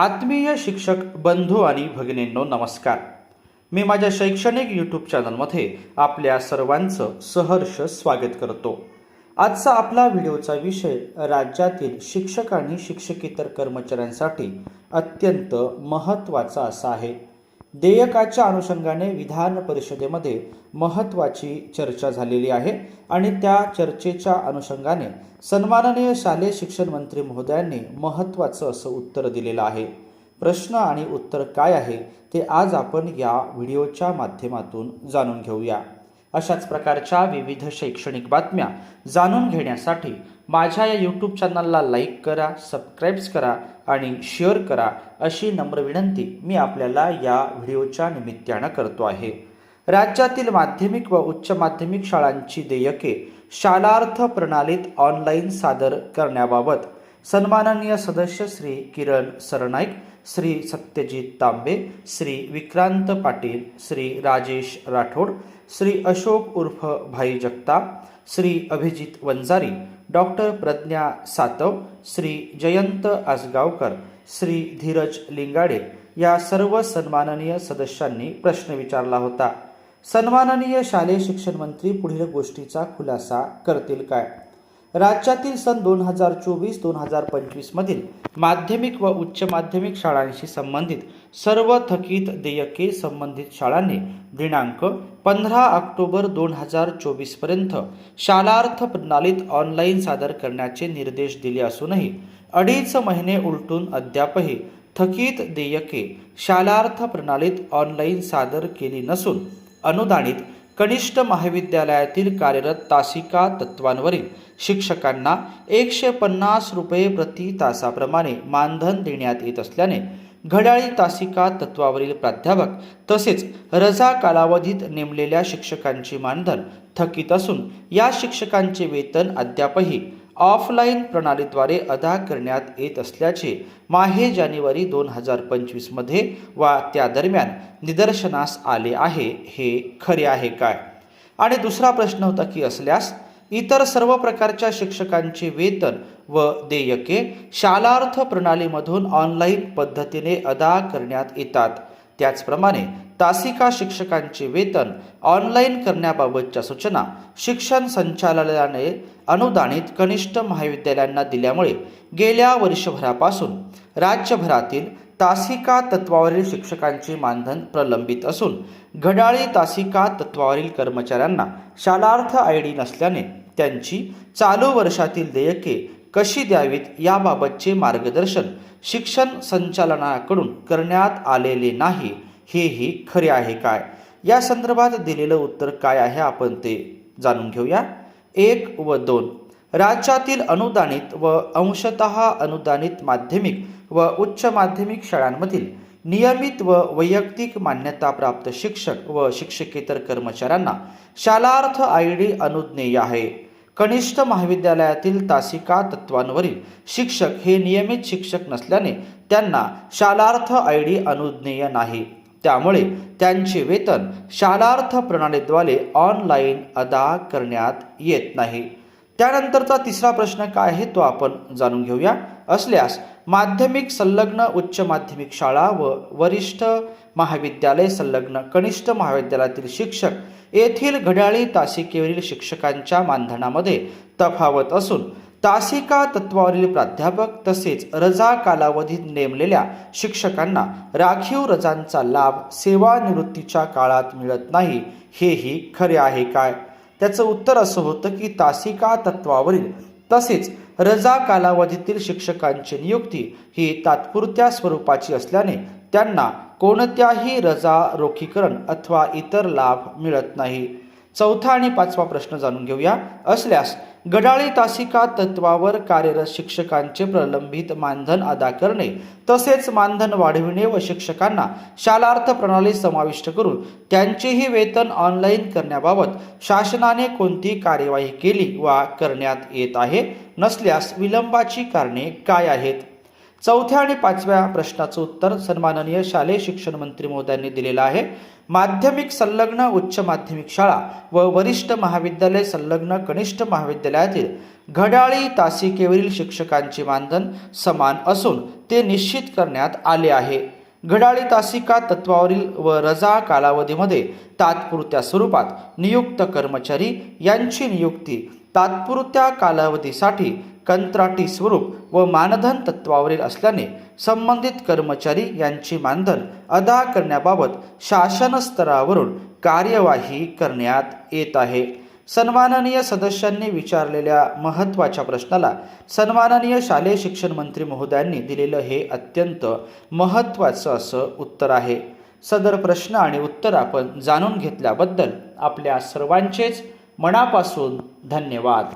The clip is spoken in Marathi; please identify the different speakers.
Speaker 1: आत्मीय शिक्षक बंधू आणि भगिनींनो नमस्कार. मी माझ्या शैक्षणिक यूट्यूब चॅनलमध्ये आपल्या सर्वांचं सहर्ष स्वागत करतो. आजचा आपला व्हिडिओचा विषय राज्यातील शिक्षक आणि शिक्षकेतर कर्मचाऱ्यांसाठी अत्यंत महत्त्वाचा असा आहे. देयकाच्या अनुषंगाने विधान परिषदेमध्ये महत्त्वाची चर्चा झालेली आहे आणि त्या चर्चेच्या अनुषंगाने सन्माननीय शालेय शिक्षण मंत्री महोदयांनी महत्त्वाचं असं उत्तर दिलेलं आहे. प्रश्न आणि उत्तर काय आहे ते आज आपण या व्हिडिओच्या माध्यमातून जाणून घेऊया. अशाच प्रकारच्या विविध शैक्षणिक बातम्या जाणून घेण्यासाठी माझ्या या यूट्यूब चॅनलला लाईक करा सबस्क्राईब्स करा आणि शेअर करा अशी नम्र विनंती मी आपल्याला या व्हिडिओच्या निमित्तानं करतो आहे. राज्यातील माध्यमिक व उच्च माध्यमिक शाळांची देयके शालार्थ प्रणालीत ऑनलाईन सादर करण्याबाबत सन्माननीय सदस्य श्री किरण सरनाईक श्री सत्यजित तांबे श्री विक्रांत पाटील श्री राजेश राठोड श्री अशोक उर्फ भाई जगताप श्री अभिजित वंजारी डॉक्टर प्रज्ञा सातव श्री जयंत आसगावकर श्री धीरज लिंगाडे या सर्व सन्माननीय सदस्यांनी प्रश्न विचारला होता. सन्माननीय शालेय शिक्षण मंत्री पुढील गोष्टीचा खुलासा करतील काय? राज्यातील सन दोन हजार चोवीस दोन हजार पंचवीसमधील माध्यमिक व उच्च माध्यमिक शाळांशी संबंधित सर्व थकीत देयके संबंधित शाळांनी दिनांक पंधरा ऑक्टोबर दोन हजार चोवीसपर्यंत शालार्थ प्रणालीत ऑनलाईन सादर करण्याचे निर्देश दिले असूनही अडीच महिने उलटून अद्यापही थकीत देयके शालार्थ प्रणालीत ऑनलाईन सादर केली नसून अनुदानित कनिष्ठ महाविद्यालयातील कार्यरत तासिका तत्वांवरील शिक्षकांना एकशे पन्नास रुपये प्रति तासाप्रमाणे मानधन देण्यात येत असल्याने घड्याळी तासिका तत्वावरील प्राध्यापक तसेच रजा कालावधीत नेमलेल्या शिक्षकांची मानधन थकीत असून या शिक्षकांचे वेतन अद्यापही ऑफलाईन प्रणालीद्वारे अदा करण्यात येत असल्याचे माहे जानेवारी दोन हजार पंचवीसमध्ये वा त्या दरम्यान निदर्शनास आले आहे. हे खरे आहे काय? आणि दुसरा प्रश्न होता की असल्यास इतर सर्व प्रकारच्या शिक्षकांचे वेतन व देयके शालार्थ प्रणालीमधून ऑनलाईन पद्धतीने अदा करण्यात येतात. त्याचप्रमाणे तासिका शिक्षकांचे वेतन ऑनलाईन करण्याबाबतच्या सूचना शिक्षण संचालनालयाने अनुदानित कनिष्ठ महाविद्यालयांना दिल्यामुळे गेल्या वर्षभरापासून राज्यभरातील तासिका तत्वावरील शिक्षकांचे मानधन प्रलंबित असून घडाळी तासिका तत्वावरील कर्मचाऱ्यांना शालार्थ आय डी नसल्याने त्यांची चालू वर्षातील देयके कशी द्यावीत याबाबतचे मार्गदर्शन शिक्षण संचालनाकडून करण्यात आलेले नाही. हेही खरे आहे काय? या संदर्भात दिलेलं उत्तर काय आहे आपण ते जाणून घेऊया. एक व दोन. राज्यातील अनुदानित व अंशत अनुदानित माध्यमिक व उच्च माध्यमिक शाळांमधील नियमित व वैयक्तिक मान्यताप्राप्त शिक्षक व शिक्षकेतर कर्मचाऱ्यांना शालार्थ आय डी अनुज्ञेय आहे. कनिष्ठ महाविद्यालयातील तासिका तत्वांवरील शिक्षक हे नियमित शिक्षक नसल्याने त्यांना शालार्थ आय डी अनुज्ञेय नाही. त्यामुळे त्यांचे वेतन शालार्थ प्रणालीद्वारे ऑनलाईन अदा करण्यात येत नाही. त्यानंतरचा तिसरा प्रश्न काय आहे तो आपण जाणून घेऊया. असल्यास माध्यमिक संलग्न उच्च माध्यमिक शाळा व वरिष्ठ महाविद्यालय संलग्न कनिष्ठ महाविद्यालयातील शिक्षक येथील घड्याळी तासिकेवरील शिक्षकांच्या मानधनामध्ये तफावत असून तासिका तत्वावरील प्राध्यापक तसेच रजा कालावधीत नेमलेल्या शिक्षकांना राखीव रजांचा लाभ सेवानिवृत्तीच्या काळात मिळत नाही हेही खरे आहे काय? त्याचं उत्तर असं होतं की तासिका तत्वावरील तसेच रजा कालावधीतील शिक्षकांची नियुक्ती ही तात्पुरत्या स्वरूपाची असल्याने त्यांना कोणत्याही रजा रोखीकरण अथवा इतर लाभ मिळत नाही. चौथा आणि पाचवा प्रश्न जाणून घेऊया. असल्यास गडाळी तासिका तत्वावर कार्यरत शिक्षकांचे प्रलंबित मानधन अदा करणे तसेच मानधन वाढविणे व शिक्षकांना शालार्थ प्रणाली समाविष्ट करून त्यांचेही वेतन ऑनलाईन करण्याबाबत शासनाने कोणती कार्यवाही केली वा करण्यात येत आहे नसल्यास विलंबाची कारणे काय आहेत? चौथ्या आणि पाचव्या प्रश्नाचं उत्तर सन्माननीय शालेय शिक्षण मंत्री महोदयांनी दिलेलं आहे. माध्यमिक संलग्न उच्च माध्यमिक शाळा व वरिष्ठ महाविद्यालय संलग्न कनिष्ठ महाविद्यालयातील घड्याळी तासिकेवरील शिक्षकांचे मानधन समान असून ते निश्चित करण्यात आले आहे. घड्याळी तासिका तत्वावरील व रजा कालावधीमध्ये तात्पुरत्या स्वरूपात नियुक्त कर्मचारी यांची नियुक्ती तात्पुरत्या कालावधीसाठी कंत्राटी स्वरूप व मानधन तत्वावरील असल्याने संबंधित कर्मचारी यांची मानधन अदा करण्याबाबत शासन स्तरावरून कार्यवाही करण्यात येत आहे. सन्माननीय सदस्यांनी विचारलेल्या महत्त्वाच्या प्रश्नाला सन्माननीय शालेय शिक्षण मंत्री महोदयांनी दिलेलं हे अत्यंत महत्त्वाचं असं उत्तर आहे. सदर प्रश्न आणि उत्तर आपण जाणून घेतल्याबद्दल आपल्या सर्वांचेच मनापासून धन्यवाद.